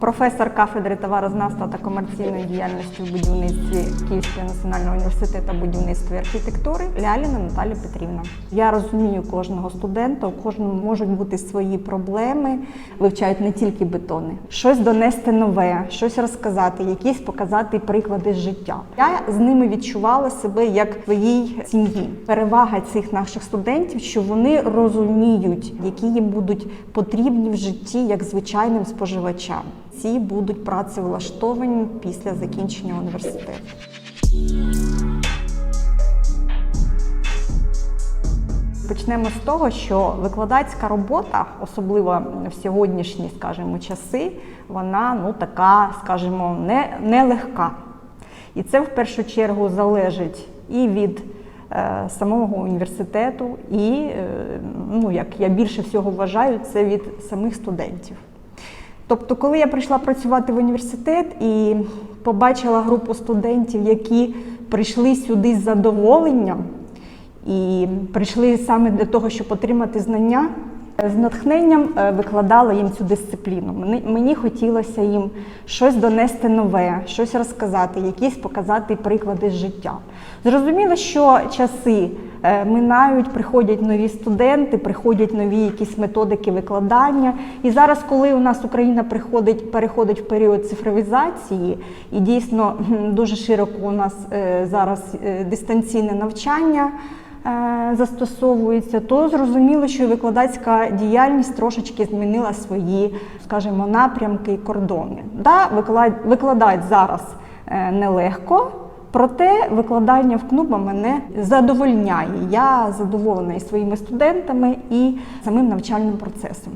професор кафедри товарознавства та комерційної діяльності в будівництві Київського національного університету будівництва і архітектури Ляліна Наталя Петрівна. Я розумію кожного студента, у кожному можуть бути свої проблеми, вивчають не тільки бетони, щось донести нове, щось розказати, якісь показати приклади життя. Я з ними відчувала себе як в своїй сім'ї. Перевага цих наших студентів, що вони розуміють, які їм будуть потрібні в житті як звичайним споживачам. Ці будуть працевлаштовані після закінчення університету. Почнемо з того, що викладацька робота, особливо в сьогоднішні, скажімо, часи, вона ну така, скажімо, не, нелегка. І це в першу чергу залежить і від е, самого університету, і, е, ну, як я більше всього вважаю, це від самих студентів. Тобто, коли я прийшла працювати в університет і побачила групу студентів, які прийшли сюди з задоволенням і прийшли саме для того, щоб отримати знання, з натхненням е, викладала їм цю дисципліну. Мені, хотілося їм щось донести нове, щось розказати, якісь показати приклади з життя. Зрозуміло, що часи е, минають, приходять нові студенти, приходять нові якісь методики викладання. І зараз, коли у нас Україна приходить, переходить в період цифровізації, і дійсно дуже широко у нас е, зараз дистанційне навчання застосовується, то зрозуміло, що викладацька діяльність трошечки змінила свої, скажімо, напрямки і кордони. Да, виклад- викладати зараз е, нелегко. Проте викладання в КНУБа мене задовольняє. Я задоволена і своїми студентами, і самим навчальним процесом.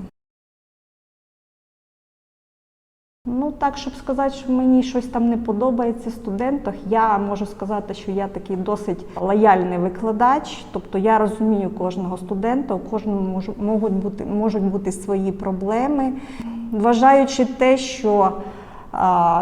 Ну, так, щоб сказати, що мені щось там не подобається в студентах, я можу сказати, що я такий досить лояльний викладач, тобто я розумію кожного студента, у кожному можу- можуть бути, можуть бути свої проблеми. Вважаючи те, що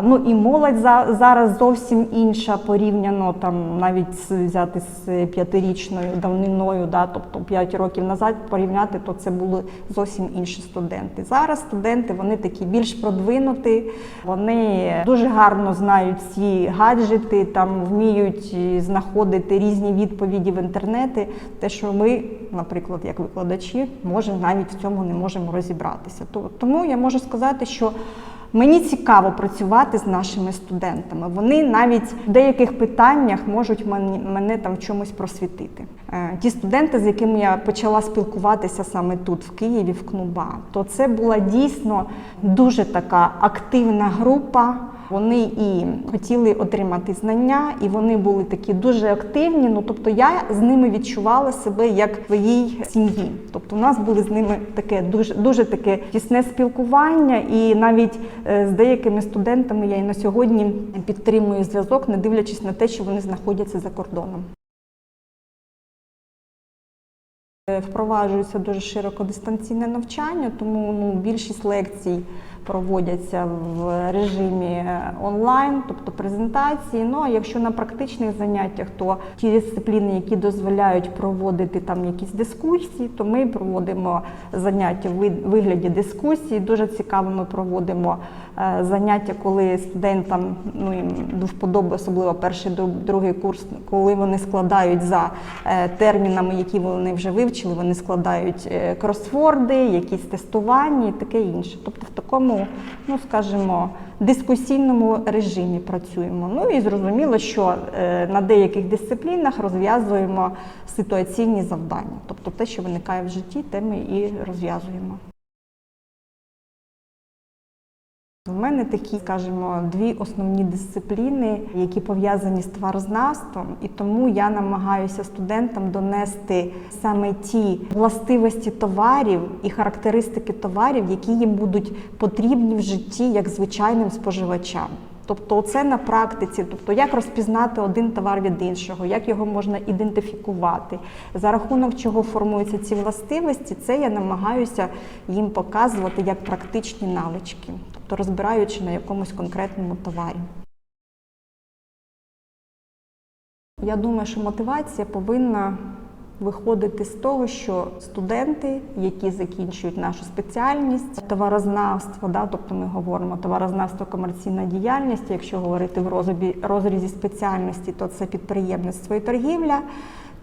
ну і молодь зараз зовсім інша порівняно там навіть взяти з п'ятирічною давниною, да, тобто 5 років назад порівняти, то це були зовсім інші студенти. Зараз студенти вони такі більш продвинуті, вони дуже гарно знають ці гаджети, там вміють знаходити різні відповіді в інтернеті. Те, що ми, наприклад, як викладачі, може навіть в цьому не можемо розібратися. То- Тому я можу сказати, що Мені цікаво працювати з нашими студентами. Вони навіть в деяких питаннях можуть мене там в чомусь просвітити. Е, Ті студенти, з якими я почала спілкуватися саме тут, в Києві, в КНУБА, то це була дійсно дуже така активна група. Вони і хотіли отримати знання, і вони були такі дуже активні. Ну тобто я з ними відчувала себе як в своїй сім'ї. Тобто, у нас були з ними таке дуже дуже таке тісне спілкування, і навіть е, з деякими студентами я і на сьогодні підтримую зв'язок, не дивлячись на те, що вони знаходяться за кордоном. Е, Впроваджується дуже широко дистанційне навчання, тому ну, більшість лекцій проводяться в режимі онлайн, тобто презентації. Ну а якщо на практичних заняттях, то ті дисципліни, які дозволяють проводити там якісь дискусії, то ми проводимо заняття в вигляді дискусії. Дуже цікаво, ми проводимо е, заняття, коли студентам ну їм до вподоби, особливо перший другий курс, коли вони складають за е, термінами, які вони вже вивчили, вони складають е, кросворди, якісь тестування і таке інше. Тобто в такому, ну скажімо, дискусійному режимі працюємо. Ну і зрозуміло, що е, на деяких дисциплінах розв'язуємо ситуаційні завдання, тобто те, що виникає в житті, те ми і розв'язуємо. У мене такі, скажімо, дві основні дисципліни, які пов'язані з товарознавством, і тому я намагаюся студентам донести саме ті властивості товарів і характеристики товарів, які їм будуть потрібні в житті як звичайним споживачам. Тобто, це на практиці, тобто як розпізнати один товар від іншого, як його можна ідентифікувати, за рахунок чого формуються ці властивості, це я намагаюся їм показувати як практичні навички, тобто розбираючи на якомусь конкретному товарі. Я думаю, що мотивація повинна Виходити з того, що студенти, які закінчують нашу спеціальність, товарознавство, да, тобто ми говоримо товарознавство, комерційна діяльність. Якщо говорити в розрізі, розрізі спеціальності, то це підприємництво і торгівля.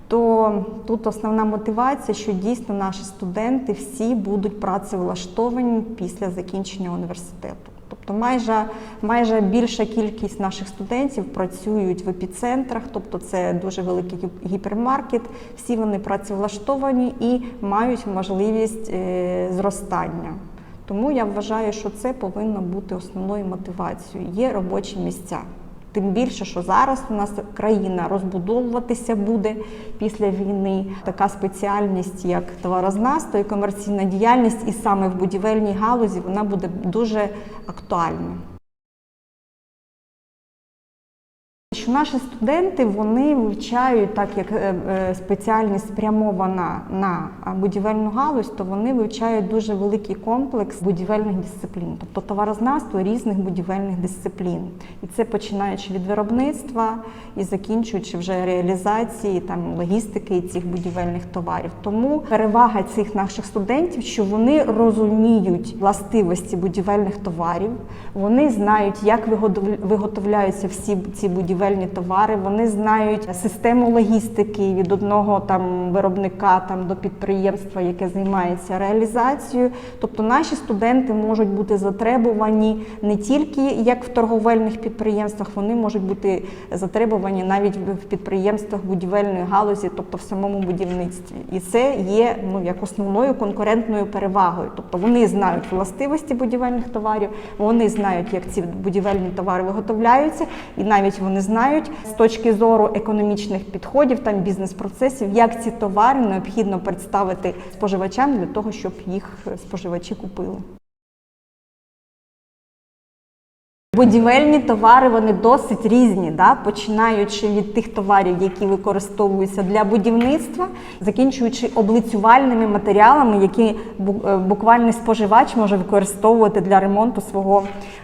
То тут основна мотивація, що дійсно наші студенти всі будуть працевлаштовані після закінчення університету. Тобто майже, майже більша кількість наших студентів працюють в епіцентрах, тобто це дуже великий гіпермаркет. Всі вони працевлаштовані і мають можливість е, зростання. Тому я вважаю, що це повинно бути основною мотивацією. Є робочі місця. Тим більше, що зараз у нас країна розбудовуватися буде після війни. Така спеціальність, як товарознавство і комерційна діяльність, і саме в будівельній галузі вона буде дуже актуальна. Що наші студенти вони вивчають, так як е, е, спеціальність спрямована на будівельну галузь, то вони вивчають дуже великий комплекс будівельних дисциплін, тобто товарознавство різних будівельних дисциплін. І це починаючи від виробництва і закінчуючи вже реалізації там логістики цих будівельних товарів. Тому перевага цих наших студентів, що вони розуміють властивості будівельних товарів, вони знають, як виготовляються всі ці будівельні товари. Вони знають систему логістики від одного там виробника там до підприємства, яке займається реалізацією. Тобто наші студенти можуть бути затребувані не тільки як в торговельних підприємствах, вони можуть бути затребувані навіть в підприємствах будівельної галузі, тобто в самому будівництві. І це є ну як основною конкурентною перевагою. Тобто вони знають властивості будівельних товарів, вони знають, як ці будівельні товари виготовляються, і навіть вони знають точки зору економічних підходів, там бізнес-процесів, як ці товари необхідно представити споживачам для того, щоб їх споживачі купили. Будівельні товари вони досить різні, да? починаючи від тих товарів, які використовуються для будівництва, закінчуючи облицювальними матеріалами, які е, буквально споживач може використовувати для ремонту свого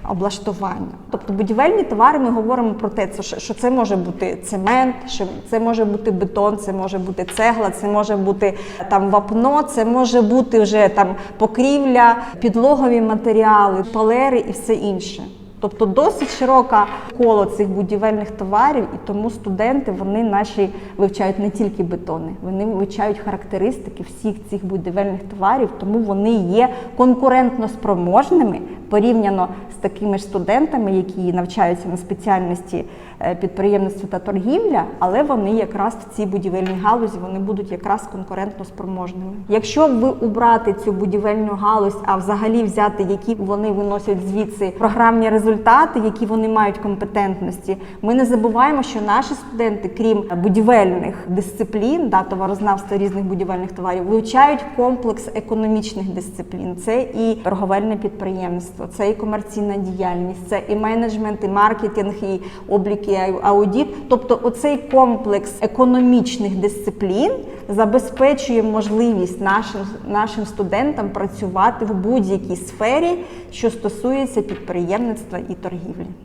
облаштування. Тобто будівельні товари ми говоримо про те, що- що це може бути цемент, що це може бути бетон, це може бути цегла, це може бути там вапно, це може бути вже там покрівля, підлогові матеріали, палери і все інше. Тобто досить широке коло цих будівельних товарів, і тому студенти вони наші вивчають не тільки бетони, вони вивчають характеристики всіх цих будівельних товарів, тому вони є конкурентно спроможними порівняно з такими ж студентами, які навчаються на спеціальності е, підприємництва та торгівля, але вони якраз в цій будівельній галузі вони будуть якраз конкурентно спроможними. Якщо ви убрати цю будівельну галузь, а взагалі взяти, які вони виносять звідси програмні результати, які вони мають компетентності, ми не забуваємо, що наші студенти, крім будівельних дисциплін, да, товарознавства різних будівельних товарів, вивчають комплекс економічних дисциплін. Це і торговельне підприємництво, це і комерційна діяльність, це і менеджмент, і маркетинг, і облік, і аудіт. Тобто, оцей комплекс економічних дисциплін забезпечує можливість нашим, нашим студентам працювати в будь-якій сфері, що стосується підприємництва і торгівлі.